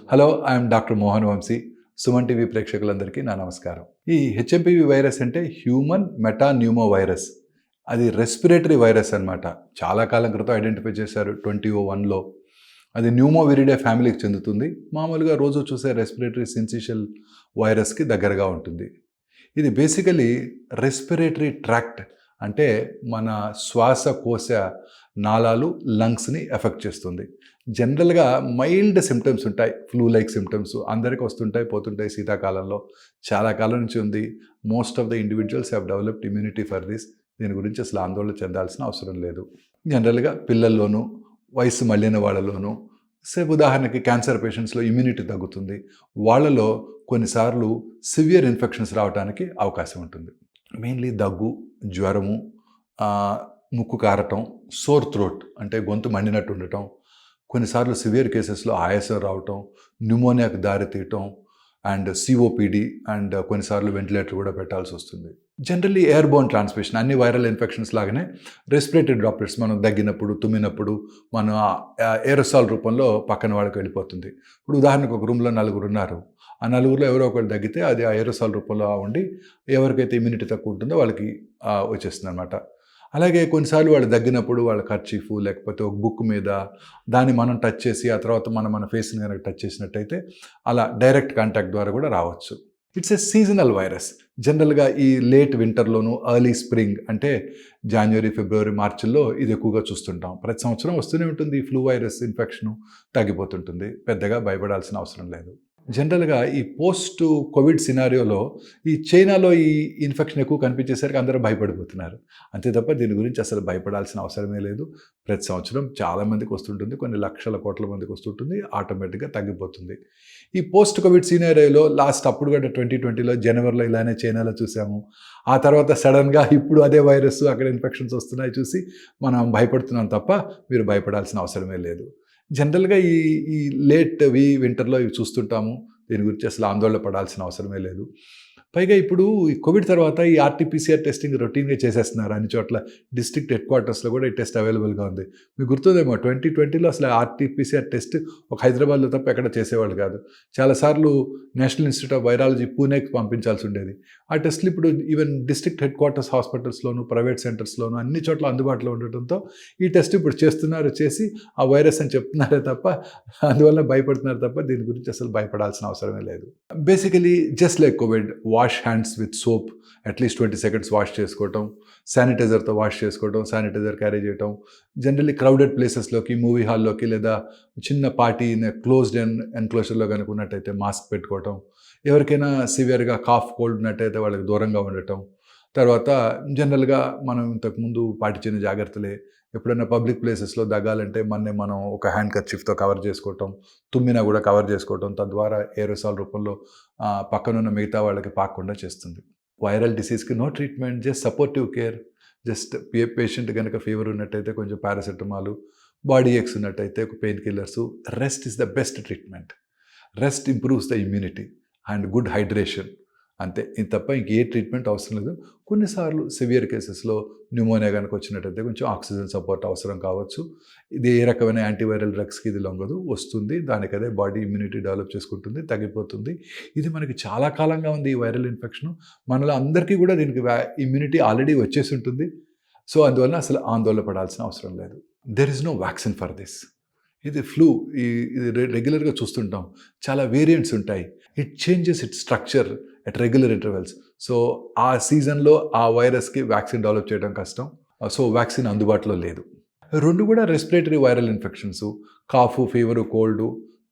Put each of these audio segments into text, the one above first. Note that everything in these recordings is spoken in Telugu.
Hello I'm doctor Mohan Vamsi Suman TV ప్రేక్షకులందరికీ నా నమస్కారం. ఈ హెచ్ఎంపివి వైరస్ అంటే హ్యూమన్ మెటాన్యూమో వైరస్ అది రెస్పిరేటరీ వైరస్ అన్నమాట. చాలా కాలం క్రితం ఐడెంటిఫై చేశారు ట్వంటీ ఓ వన్లో అది న్యూమో విరిడే ఫ్యామిలీకి చెందుతుంది. మామూలుగా రోజు చూసే రెస్పిరేటరీ సిన్సిషియల్ వైరస్కి దగ్గరగా ఉంటుంది. ఇది బేసికలీ రెస్పిరేటరీ ట్రాక్ట్ అంటే మన శ్వాసకోశ నాళాలు లంగ్స్ని ఎఫెక్ట్ చేస్తుంది. జనరల్గా మైల్డ్ సిమ్టమ్స్ ఉంటాయి. ఫ్లూ లైక్ సిమ్టమ్స్ అందరికీ వస్తుంటాయి పోతుంటాయి శీతాకాలంలో. చాలా కాలం నుంచి ఉంది. Most of the individuals have developed immunity for this. దీని గురించి అసలు ఆందోళన చెందాల్సిన అవసరం లేదు. జనరల్గా పిల్లల్లోనూ వయసు మళ్ళిన వాళ్ళలోనూ సే ఉదాహరణకి క్యాన్సర్ పేషెంట్స్లో ఇమ్యూనిటీ తగ్గుతుంది. వాళ్ళలో కొన్నిసార్లు సివియర్ ఇన్ఫెక్షన్స్ రావడానికి అవకాశం ఉంటుంది. మెయిన్లీ దగ్గు జ్వరము ముక్కు కారటం సోర్ థ్రోట్ అంటే గొంతు మండినట్టు ఉండటం కొన్నిసార్లు సివియర్ కేసెస్లో ఆయాసం రావటం న్యూమోనియాకు దారి తీయటం అండ్ సిఓపిడి అండ్ కొన్నిసార్లు వెంటిలేటర్ కూడా పెట్టాల్సి వస్తుంది. జనరల్లీ ఎయిర్ బోన్ ట్రాన్స్మిషన్ అన్ని వైరల్ ఇన్ఫెక్షన్స్ లాగానే రెస్పిరేటరీ డ్రాప్లెట్స్ మనం దగ్గినప్పుడు తుమ్మినప్పుడు మనం ఏరోసాల్ రూపంలో పక్కన వాళ్ళకి వెళ్ళిపోతుంది. ఇప్పుడు ఉదాహరణకు ఒక రూమ్లో నలుగురు ఉన్నారు. ఆ నలుగురిలో ఎవరో ఒకరు తగ్గితే అది ఆ ఏరోసాల్ రూపంలో ఉండి ఎవరికైతే ఇమ్యూనిటీ తక్కువ ఉంటుందో వాళ్ళకి వచ్చేస్తుంది అనమాట అలాగే కొన్నిసార్లు వాళ్ళు తగ్గినప్పుడు వాళ్ళ ఖర్చీఫ్ లేకపోతే ఒక బుక్ మీద దాన్ని మనం టచ్ చేసి ఆ తర్వాత మనం మన ఫేస్ని కనుక టచ్ చేసినట్టయితే అలా డైరెక్ట్ కాంటాక్ట్ ద్వారా కూడా రావచ్చు. It's a seasonal virus. జనరల్గా ఈ లేట్ వింటర్లోను ఎర్లీ స్ప్రింగ్ అంటే జనవరి ఫిబ్రవరి మార్చిల్లో ఇది ఎక్కువగా చూస్తుంటాం. ప్రతి సంవత్సరం వస్తూనే ఉంటుంది ఈ ఫ్లూ వైరస్ ఇన్ఫెక్షన్ తగ్గిపోతుంటుంది. పెద్దగా భయపడాల్సిన అవసరం లేదు. జనరల్గా ఈ పోస్ట్ కోవిడ్ సినారియోలో ఈ చైనాలో ఈ ఇన్ఫెక్షన్ ఎక్కువ కనిపించేసరికి అందరూ భయపడిపోతున్నారు. అంతే తప్ప దీని గురించి అసలు భయపడాల్సిన అవసరమే లేదు. ప్రతి సంవత్సరం చాలా మందికి వస్తుంటుంది కొన్ని లక్షల కోట్ల మందికి వస్తుంటుంది ఆటోమేటిక్గా తగ్గిపోతుంది. ఈ పోస్ట్ కోవిడ్ సినారియోలో లాస్ట్ అప్పుడు కూడా ట్వంటీ ట్వంటీలో జనవరిలో ఇలానే చైనాలో చూసాము. ఆ తర్వాత సడన్గా ఇప్పుడు అదే వైరస్ అక్కడ ఇన్ఫెక్షన్స్ వస్తున్నాయి చూసి మనం భయపడుతున్నాం తప్ప మీరు భయపడాల్సిన అవసరమే లేదు. జనరల్గా ఈ ఈ లేట్ వి వింటర్లో ఇవి చూస్తుంటాము. దీని గురించి అసలు ఆందోళన పడాల్సిన అవసరమే లేదు. పైగా ఇప్పుడు ఈ కోవిడ్ తర్వాత ఈ ఆర్టీపీసీఆర్ టెస్టింగ్ రొటీన్గా చేసేస్తున్నారు అన్ని చోట్ల. డిస్ట్రిక్ట్ హెడ్ క్వార్టర్స్లో కూడా ఈ టెస్ట్ అవైలబుల్గా ఉంది. మీకు గుర్తుందేమో ట్వంటీ ట్వంటీలో అసలు ఆర్టీపీసీఆర్ టెస్ట్ ఒక హైదరాబాద్లో తప్ప ఎక్కడ చేసేవాళ్ళు కాదు. చాలాసార్లు నేషనల్ ఇన్స్టిట్యూట్ ఆఫ్ వైరాలజీ పూణేకి పంపించాల్సి ఉండేది. ఆ టెస్ట్లు ఇప్పుడు ఈవెన్ డిస్ట్రిక్ట్ హెడ్ క్వార్టర్స్ హాస్పిటల్స్లోను ప్రైవేట్ సెంటర్స్లోను అన్ని చోట్ల అందుబాటులో ఉండటంతో ఈ టెస్ట్ ఇప్పుడు చేస్తున్నారు చేసి ఆ వైరస్ అని చెప్తున్నారే తప్ప అందువల్ల భయపడుతున్నారు తప్ప దీని గురించి అసలు భయపడాల్సిన అవసరమే లేదు. Basically just like Covid wash hands with soap at least twenty seconds wash చేసుకోవటం శానిటైజర్తో వాష్ చేసుకోవటం శానిటైజర్ క్యారీ చేయటం జనరల్లీ క్రౌడెడ్ ప్లేసెస్లోకి మూవీ హాల్లోకి లేదా చిన్న పార్టీ క్లోజ్డ్ ఎన్ ఎన్క్లోజర్లో కనుక ఉన్నట్టయితే మాస్క్ పెట్టుకోవటం ఎవరికైనా సివియర్గా కాఫ్ కోల్డ్ ఉన్నట్టయితే వాళ్ళకి దూరంగా ఉండటం తర్వాత జనరల్గా మనం ఇంతకుముందు పాటించిన జాగ్రత్తలే ఎప్పుడైనా పబ్లిక్ ప్లేసెస్లో దగ్గాలంటే మననే మనం ఒక హ్యాండ్ కర్చీఫ్తో కవర్ చేసుకోవటం తుమ్మినా కూడా కవర్ చేసుకోవటం తద్వారా ఏరోసాల్ రూపంలో పక్కనున్న మిగతా వాళ్ళకి పాకుండా చేస్తుంది. Viral డిసీజ్కి no treatment just supportive care just a patient కనుక ఫీవర్ ఉన్నట్టయితే కొంచెం పారాసెటమాల్ బాడీ ఎక్స్ ఉన్నట్టయితే ఒక pain killers rest is the best treatment. Rest improves the immunity and good hydration. అంతే. ఇది తప్ప ఇంకే ట్రీట్మెంట్ అవసరం లేదు. కొన్నిసార్లు సివియర్ కేసెస్లో న్యూమోనియా కనుక వచ్చినట్టయితే కొంచెం ఆక్సిజన్ సపోర్ట్ అవసరం కావచ్చు. ఇది ఏ రకమైన యాంటీవైరల్ డ్రగ్స్కి ఇది లొంగదు. వస్తుంది. దానికి అదే బాడీ ఇమ్యూనిటీ డెవలప్ చేసుకుంటుంది తగ్గిపోతుంది. ఇది మనకి చాలా కాలంగా ఉంది ఈ వైరల్ ఇన్ఫెక్షన్. మనలో అందరికీ కూడా దీనికి ఇమ్యూనిటీ ఆల్రెడీ వచ్చేసి ఉంటుంది. సో అందువల్ల అసలు ఆందోళన పడాల్సిన అవసరం లేదు. There is no vaccine for this ఇది ఫ్లూ ఈ ఇది రె- రెగ్యులర్గా చూస్తుంటాం. చాలా వేరియంట్స్ ఉంటాయి. It changes it structure at regular intervals so ఆ సీజన్లో ఆ వైరస్కి వ్యాక్సిన్ డెవలప్ చేయడం కష్టం. Uh, సో వ్యాక్సిన్ అందుబాటులో లేదు. రెండు కూడా respiratory viral infections cough fever cold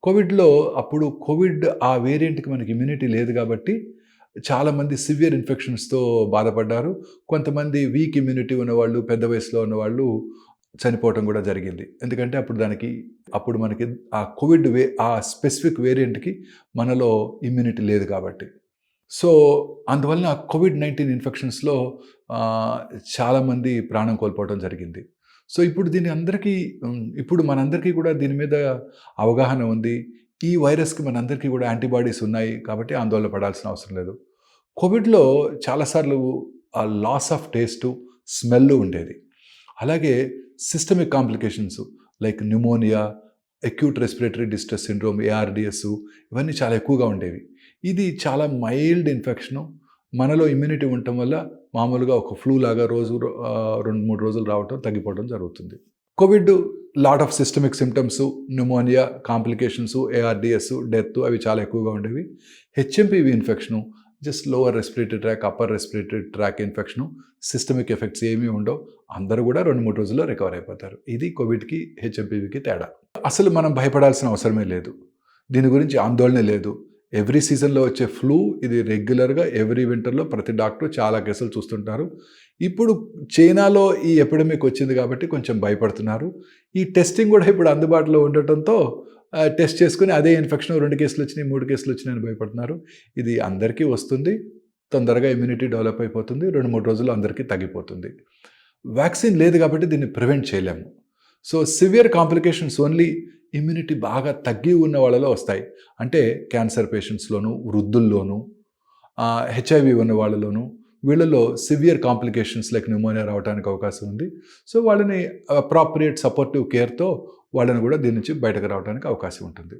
కోవిడ్లో అప్పుడు కోవిడ్ ఆ వేరియంట్కి మనకి ఇమ్యూనిటీ లేదు కాబట్టి చాలామంది సివియర్ ఇన్ఫెక్షన్స్తో బాధపడ్డారు. కొంతమంది వీక్ ఇమ్యూనిటీ ఉన్నవాళ్ళు పెద్ద వయసులో ఉన్నవాళ్ళు చనిపోవటం కూడా జరిగింది. ఎందుకంటే అప్పుడు దానికి అప్పుడు మనకి ఆ కోవిడ్ వే ఆ స్పెసిఫిక్ వేరియంట్కి మనలో ఇమ్యూనిటీ లేదు కాబట్టి. సో అందువలన కోవిడ్ నైన్టీన్ ఇన్ఫెక్షన్స్లో చాలామంది ప్రాణం కోల్పోవడం జరిగింది. సో ఇప్పుడు దీని అందరికీ ఇప్పుడు మనందరికీ కూడా దీని మీద అవగాహన ఉంది. ఈ వైరస్కి మనందరికీ కూడా యాంటీబాడీస్ ఉన్నాయి కాబట్టి ఆందోళన పడాల్సిన అవసరం లేదు. కోవిడ్లో చాలాసార్లు ఆ లాస్ ఆఫ్ టేస్టు స్మెల్ ఉండేది. అలాగే systemic complications like pneumonia acute respiratory distress syndrome ARDS ఇవన్నీ చాలా ఎక్కువగా ఉండేవి. ఇది చాలా మైల్డ్ ఇన్ఫెక్షను మనలో ఇమ్యూనిటీ ఉండటం వల్ల మామూలుగా ఒక ఫ్లూ లాగా రోజు రెండు మూడు రోజులు రావటం తగ్గిపోవడం జరుగుతుంది. Covid lot of systemic symptoms pneumonia complications ARDS death అవి చాలా ఎక్కువగా ఉండేవి. HMPV infection just lower respiratory tract upper respiratory tract infection systemic effects ఏమీ ఉండవు. అందరూ కూడా రెండు మూడు రోజుల్లో రికవర్ అయిపోతారు. ఇది కోవిడ్కి హెచ్ఎంపివికి తేడా. అసలు మనం భయపడాల్సిన అవసరమే లేదు. దీని గురించి ఆందోళన లేదు. ఎవ్రీ సీజన్లో వచ్చే ఫ్లూ ఇది రెగ్యులర్గా ఎవ్రీ వింటర్లో ప్రతి డాక్టర్ చాలా కేసులు చూస్తుంటారు. ఇప్పుడు చైనాలో ఈ ఎపిడమిక్ వచ్చింది కాబట్టి కొంచెం భయపడుతున్నారు. ఈ టెస్టింగ్ కూడా ఇప్పుడు అందుబాటులో ఉండటంతో టెస్ట్ చేసుకుని అదే ఇన్ఫెక్షన్ రెండు కేసులు వచ్చినాయి మూడు కేసులు వచ్చినాయని భయపడుతున్నారు. ఇది అందరికీ వస్తుంది తొందరగా ఇమ్యూనిటీ డెవలప్ అయిపోతుంది రెండు మూడు రోజులు అందరికీ తగ్గిపోతుంది. వ్యాక్సిన్ లేదు కాబట్టి దీన్ని ప్రివెంట్ చేయలేము. So severe complications only immunity బాగా తగ్గి ఉన్న వాళ్ళలో వస్తాయి. అంటే క్యాన్సర్ పేషెంట్స్లోను వృద్ధుల్లోనూ హెచ్ఐవి ఉన్న వాళ్ళలోనూ వీళ్ళలో సివియర్ కాంప్లికేషన్స్ లైక్ న్యూమోనియా రావడానికి అవకాశం ఉంది. సో వాళ్ళని అప్రాప్రియేట్ సపోర్టివ్ కేర్తో వాళ్ళని కూడా దీని నుంచి బయటకు రావడానికి అవకాశం ఉంటుంది.